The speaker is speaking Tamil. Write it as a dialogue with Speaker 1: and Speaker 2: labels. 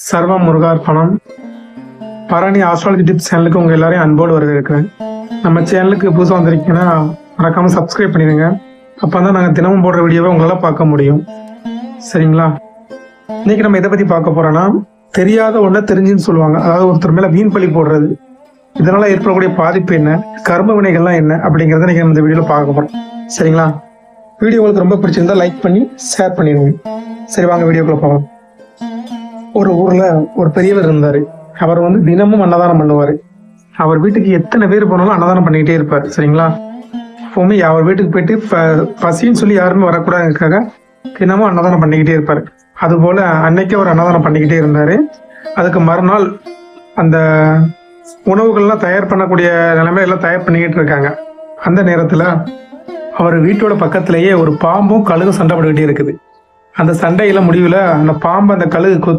Speaker 1: சர்வ முருகார்ப்பணம் பரணி ஆஸ்ட்ராலஜி டிப்ஸ் சேனலுக்கு உங்கள் எல்லாரையும் அன்போடு வரவேற்கிறேன். நம்ம சேனலுக்கு புதுசாக வந்திருக்கீங்கன்னா மறக்காமல் சப்ஸ்கிரைப் பண்ணிடுங்க. அப்போ தான் நாங்கள் தினமும் போடுற வீடியோவை உங்களால் பார்க்க முடியும். சரிங்களா? இன்றைக்கி நம்ம இதை பற்றி பார்க்க போகிறோன்னா தெரியாத ஒன்றை தெரிஞ்சுன்னு சொல்லுவாங்க. அதாவது ஒருத்தர் மேலே வீண் பழி போடுறது. இதனால் ஏற்படக்கூடிய பாதிப்பு என்ன? கர்ம வினைகள்லாம் என்ன? அப்படிங்கிறத நீங்கள் இந்த வீடியோவில் பார்க்க போகிறோம் சரிங்களா? வீடியோ உங்களுக்கு ரொம்ப பிடிச்சிருந்தா லைக் பண்ணி ஷேர் பண்ணிடுவோம் சரி வாங்க வீடியோக்குள்ள போகலாம். ஒரு ஊர்ல ஒரு பெரியவர் இருந்தாரு. அவர் வந்து தினமும் அன்னதானம் பண்ணுவாரு. அவர் வீட்டுக்கு எத்தனை பேர் போனாலும் அன்னதானம் பண்ணிக்கிட்டே இருப்பார் சரிங்களா? எப்பவுமே அவர் வீட்டுக்கு போயிட்டு ப- பசின்னு சொல்லி யாருமே வரக்கூடாதுக்காக தினமும் அன்னதானம் பண்ணிக்கிட்டே இருப்பார். அதுபோல அன்னைக்கு அவர் அன்னதானம் பண்ணிக்கிட்டே இருந்தாரு. அதுக்கு மறுநாள் அந்த உணவுகள்லாம் தயார் பண்ணக்கூடிய நிலைமையெல்லாம் தயார் பண்ணிக்கிட்டு இருக்காங்க. அந்த நேரத்தில் அவர் வீட்டோட பக்கத்திலேயே ஒரு பாம்பும் கழுகும் சண்டை போட்டுக்கிட்டே இருக்குது. அந்த சண்டையில முடிவில் அந்த பாம்பு அந்த கழுகு